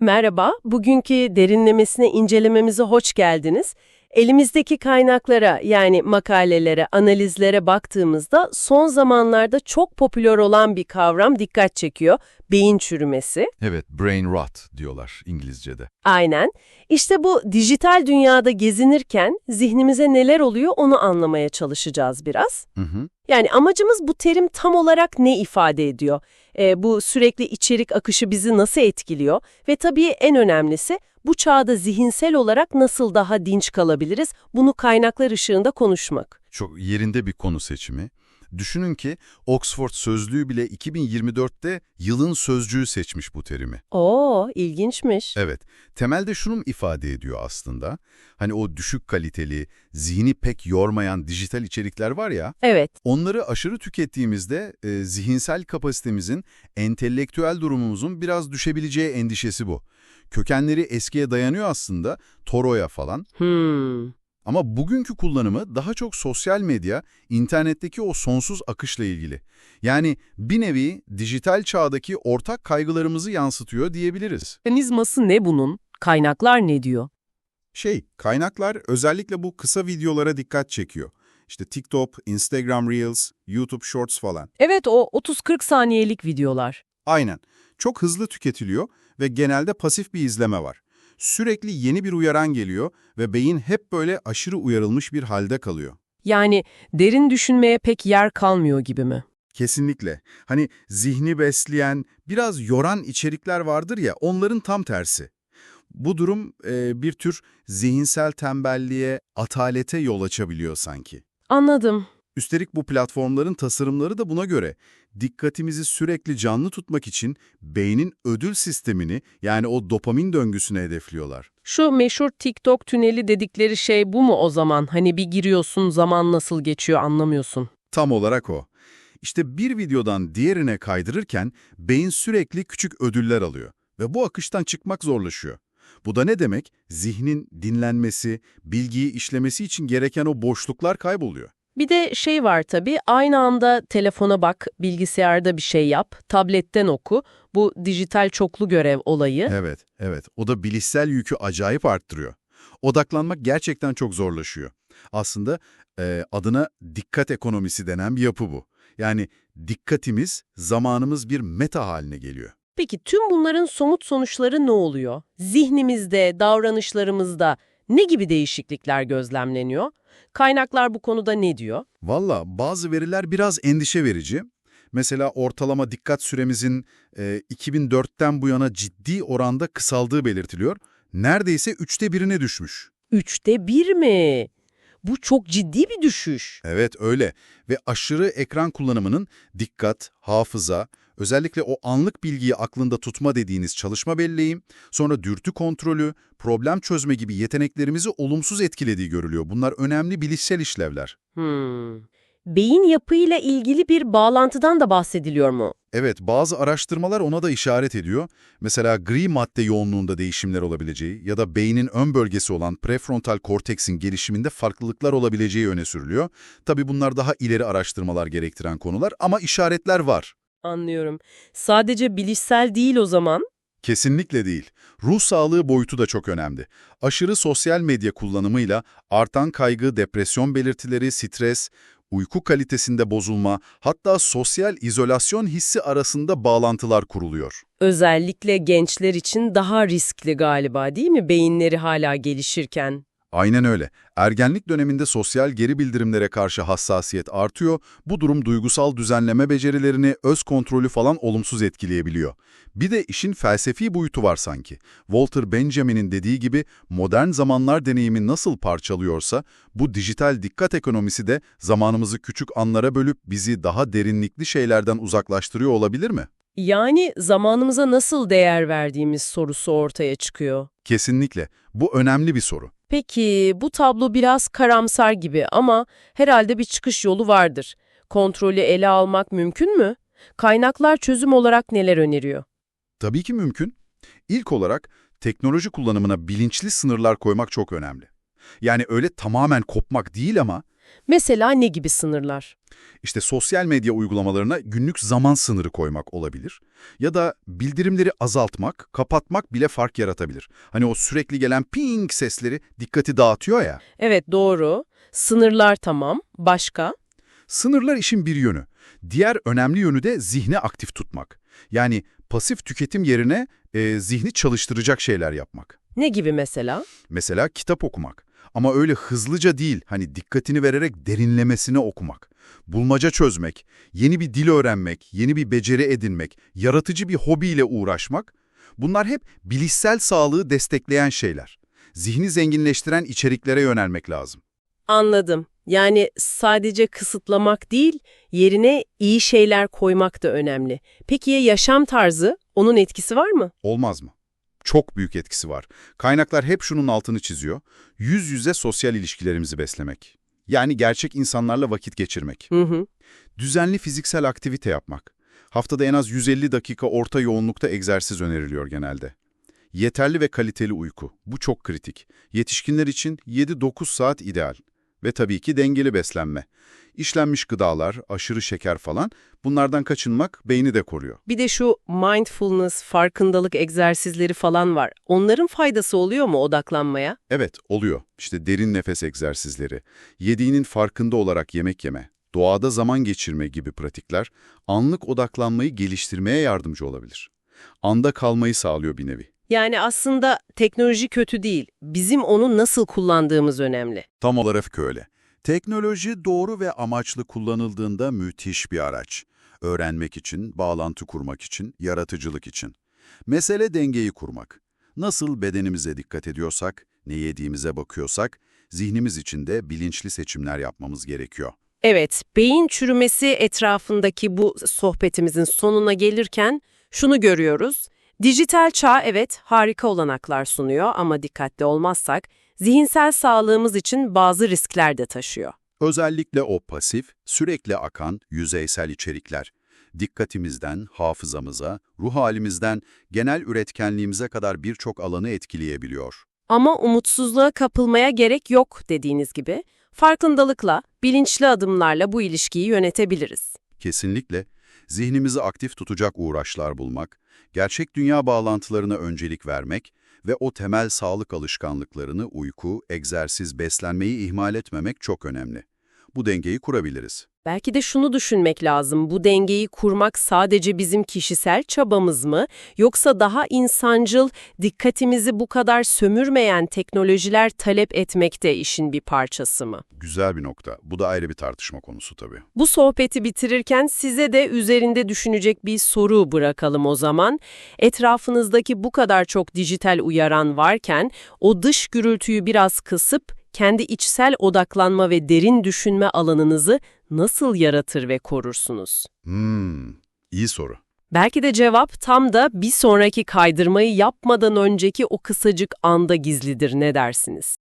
Merhaba, bugünkü derinlemesine incelememize hoş geldiniz. Elimizdeki kaynaklara yani makalelere, analizlere baktığımızda son zamanlarda çok popüler olan bir kavram dikkat çekiyor. Beyin çürümesi. Evet, brain rot diyorlar İngilizce'de. Aynen. İşte bu dijital dünyada gezinirken zihnimize neler oluyor onu anlamaya çalışacağız biraz. Hı hı. Yani amacımız bu terim tam olarak ne ifade ediyor? Ee, bu sürekli içerik akışı bizi nasıl etkiliyor? Ve tabii en önemlisi bu çağda zihinsel olarak nasıl daha dinç kalabiliriz? Bunu kaynaklar ışığında konuşmak. Çok yerinde bir konu seçimi. Düşünün ki Oxford Sözlüğü bile 2024'te yılın sözcüğü seçmiş bu terimi. Oo, ilginçmiş. Evet, temelde şunu ifade ediyor aslında. Hani o düşük kaliteli, zihni pek yormayan dijital içerikler var ya, Evet, onları aşırı tükettiğimizde e, zihinsel kapasitemizin, entelektüel durumumuzun biraz düşebileceği endişesi bu. Kökenleri eskiye dayanıyor aslında, Toro'ya falan. hmm. Ama bugünkü kullanımı daha çok sosyal medya, internetteki o sonsuz akışla ilgili. Yani bir nevi dijital çağdaki ortak kaygılarımızı yansıtıyor diyebiliriz. Mekanizması ne bunun? Kaynaklar ne diyor? Şey, kaynaklar özellikle bu kısa videolara dikkat çekiyor. İşte TikTok, Instagram Reels, YouTube Shorts falan. Evet, o 30-40 saniyelik videolar. Aynen. Çok hızlı tüketiliyor ve genelde pasif bir izleme var. Sürekli yeni bir uyaran geliyor ve beyin hep böyle aşırı uyarılmış bir halde kalıyor. Yani derin düşünmeye pek yer kalmıyor gibi mi? Kesinlikle. Hani zihni besleyen, biraz yoran içerikler vardır ya, onların tam tersi. Bu durum e, bir tür zihinsel tembelliğe, atalete yol açabiliyor sanki. Anladım. Üstelik bu platformların tasarımları da buna göre. Dikkatimizi sürekli canlı tutmak için beynin ödül sistemini yani o dopamin döngüsünü hedefliyorlar. Şu meşhur TikTok tüneli dedikleri şey bu mu o zaman? Hani bir giriyorsun zaman nasıl geçiyor anlamıyorsun. Tam olarak o. İşte bir videodan diğerine kaydırırken beyin sürekli küçük ödüller alıyor ve bu akıştan çıkmak zorlaşıyor. Bu da ne demek? Zihnin dinlenmesi, bilgiyi işlemesi için gereken o boşluklar kayboluyor. Bir de şey var tabii aynı anda telefona bak, bilgisayarda bir şey yap, tabletten oku. Bu dijital çoklu görev olayı. Evet, evet. O da bilişsel yükü acayip arttırıyor. Odaklanmak gerçekten çok zorlaşıyor. Aslında e, adına dikkat ekonomisi denen bir yapı bu. Yani dikkatimiz, zamanımız bir meta haline geliyor. Peki tüm bunların somut sonuçları ne oluyor? Zihnimizde, davranışlarımızda ne gibi değişiklikler gözlemleniyor? Kaynaklar bu konuda ne diyor? Valla bazı veriler biraz endişe verici. Mesela ortalama dikkat süremizin e, 2004'ten bu yana ciddi oranda kısaldığı belirtiliyor. Neredeyse üçte birine düşmüş. Üçte bir mi? Bu çok ciddi bir düşüş. Evet öyle ve aşırı ekran kullanımının dikkat, hafıza, özellikle o anlık bilgiyi aklında tutma dediğiniz çalışma belleği, sonra dürtü kontrolü, problem çözme gibi yeteneklerimizi olumsuz etkilediği görülüyor. Bunlar önemli bilişsel işlevler. Hmm. Beyin yapıyla ilgili bir bağlantıdan da bahsediliyor mu? Evet, bazı araştırmalar ona da işaret ediyor. Mesela gri madde yoğunluğunda değişimler olabileceği ya da beynin ön bölgesi olan prefrontal korteksin gelişiminde farklılıklar olabileceği öne sürülüyor. Tabii bunlar daha ileri araştırmalar gerektiren konular ama işaretler var. Anlıyorum. Sadece bilişsel değil o zaman. Kesinlikle değil. Ruh sağlığı boyutu da çok önemli. Aşırı sosyal medya kullanımıyla artan kaygı, depresyon belirtileri, stres, uyku kalitesinde bozulma, hatta sosyal izolasyon hissi arasında bağlantılar kuruluyor. Özellikle gençler için daha riskli galiba değil mi beyinleri hala gelişirken? Aynen öyle. Ergenlik döneminde sosyal geri bildirimlere karşı hassasiyet artıyor. Bu durum duygusal düzenleme becerilerini, öz kontrolü falan olumsuz etkileyebiliyor. Bir de işin felsefi boyutu var sanki. Walter Benjamin'in dediği gibi modern zamanlar deneyimi nasıl parçalıyorsa bu dijital dikkat ekonomisi de zamanımızı küçük anlara bölüp bizi daha derinlikli şeylerden uzaklaştırıyor olabilir mi? Yani zamanımıza nasıl değer verdiğimiz sorusu ortaya çıkıyor. Kesinlikle. Bu önemli bir soru. Peki bu tablo biraz karamsar gibi ama herhalde bir çıkış yolu vardır. Kontrolü ele almak mümkün mü? Kaynaklar çözüm olarak neler öneriyor? Tabii ki mümkün. İlk olarak teknoloji kullanımına bilinçli sınırlar koymak çok önemli. Yani öyle tamamen kopmak değil ama Mesela ne gibi sınırlar? İşte sosyal medya uygulamalarına günlük zaman sınırı koymak olabilir. Ya da bildirimleri azaltmak, kapatmak bile fark yaratabilir. Hani o sürekli gelen ping sesleri dikkati dağıtıyor ya. Evet doğru. Sınırlar tamam. Başka? Sınırlar işin bir yönü. Diğer önemli yönü de zihni aktif tutmak. Yani pasif tüketim yerine e, zihni çalıştıracak şeyler yapmak. Ne gibi mesela? Mesela kitap okumak. Ama öyle hızlıca değil, hani dikkatini vererek derinlemesine okumak. Bulmaca çözmek, yeni bir dil öğrenmek, yeni bir beceri edinmek, yaratıcı bir hobiyle uğraşmak. Bunlar hep bilişsel sağlığı destekleyen şeyler. Zihni zenginleştiren içeriklere yönelmek lazım. Anladım. Yani sadece kısıtlamak değil, yerine iyi şeyler koymak da önemli. Peki ya yaşam tarzı? Onun etkisi var mı? Olmaz mı? Çok büyük etkisi var. Kaynaklar hep şunun altını çiziyor. Yüz yüze sosyal ilişkilerimizi beslemek. Yani gerçek insanlarla vakit geçirmek. Hı hı. Düzenli fiziksel aktivite yapmak. Haftada en az 150 dakika orta yoğunlukta egzersiz öneriliyor genelde. Yeterli ve kaliteli uyku. Bu çok kritik. Yetişkinler için 7-9 saat ideal. Ve tabii ki dengeli beslenme. İşlenmiş gıdalar, aşırı şeker falan bunlardan kaçınmak beyni de koruyor. Bir de şu mindfulness, farkındalık egzersizleri falan var. Onların faydası oluyor mu odaklanmaya? Evet, oluyor. İşte derin nefes egzersizleri, yediğinin farkında olarak yemek yeme, doğada zaman geçirme gibi pratikler anlık odaklanmayı geliştirmeye yardımcı olabilir. Anda kalmayı sağlıyor bir nevi. Yani aslında teknoloji kötü değil. Bizim onu nasıl kullandığımız önemli. Tam olarak öyle. Teknoloji doğru ve amaçlı kullanıldığında müthiş bir araç. Öğrenmek için, bağlantı kurmak için, yaratıcılık için. Mesele dengeyi kurmak. Nasıl bedenimize dikkat ediyorsak, ne yediğimize bakıyorsak, zihnimiz için de bilinçli seçimler yapmamız gerekiyor. Evet, beyin çürümesi etrafındaki bu sohbetimizin sonuna gelirken şunu görüyoruz. Dijital çağ evet harika olanaklar sunuyor ama dikkatli olmazsak zihinsel sağlığımız için bazı riskler de taşıyor. Özellikle o pasif, sürekli akan yüzeysel içerikler. Dikkatimizden, hafızamıza, ruh halimizden, genel üretkenliğimize kadar birçok alanı etkileyebiliyor. Ama umutsuzluğa kapılmaya gerek yok dediğiniz gibi. Farkındalıkla, bilinçli adımlarla bu ilişkiyi yönetebiliriz. Kesinlikle zihnimizi aktif tutacak uğraşlar bulmak, gerçek dünya bağlantılarına öncelik vermek ve o temel sağlık alışkanlıklarını uyku, egzersiz, beslenmeyi ihmal etmemek çok önemli. Bu dengeyi kurabiliriz. Belki de şunu düşünmek lazım, bu dengeyi kurmak sadece bizim kişisel çabamız mı, yoksa daha insancıl, dikkatimizi bu kadar sömürmeyen teknolojiler talep etmekte işin bir parçası mı? Güzel bir nokta. Bu da ayrı bir tartışma konusu tabii. Bu sohbeti bitirirken size de üzerinde düşünecek bir soru bırakalım o zaman. Etrafınızdaki bu kadar çok dijital uyaran varken, o dış gürültüyü biraz kısıp, kendi içsel odaklanma ve derin düşünme alanınızı nasıl yaratır ve korursunuz? Hmm, iyi soru. Belki de cevap tam da bir sonraki kaydırmayı yapmadan önceki o kısacık anda gizlidir ne dersiniz?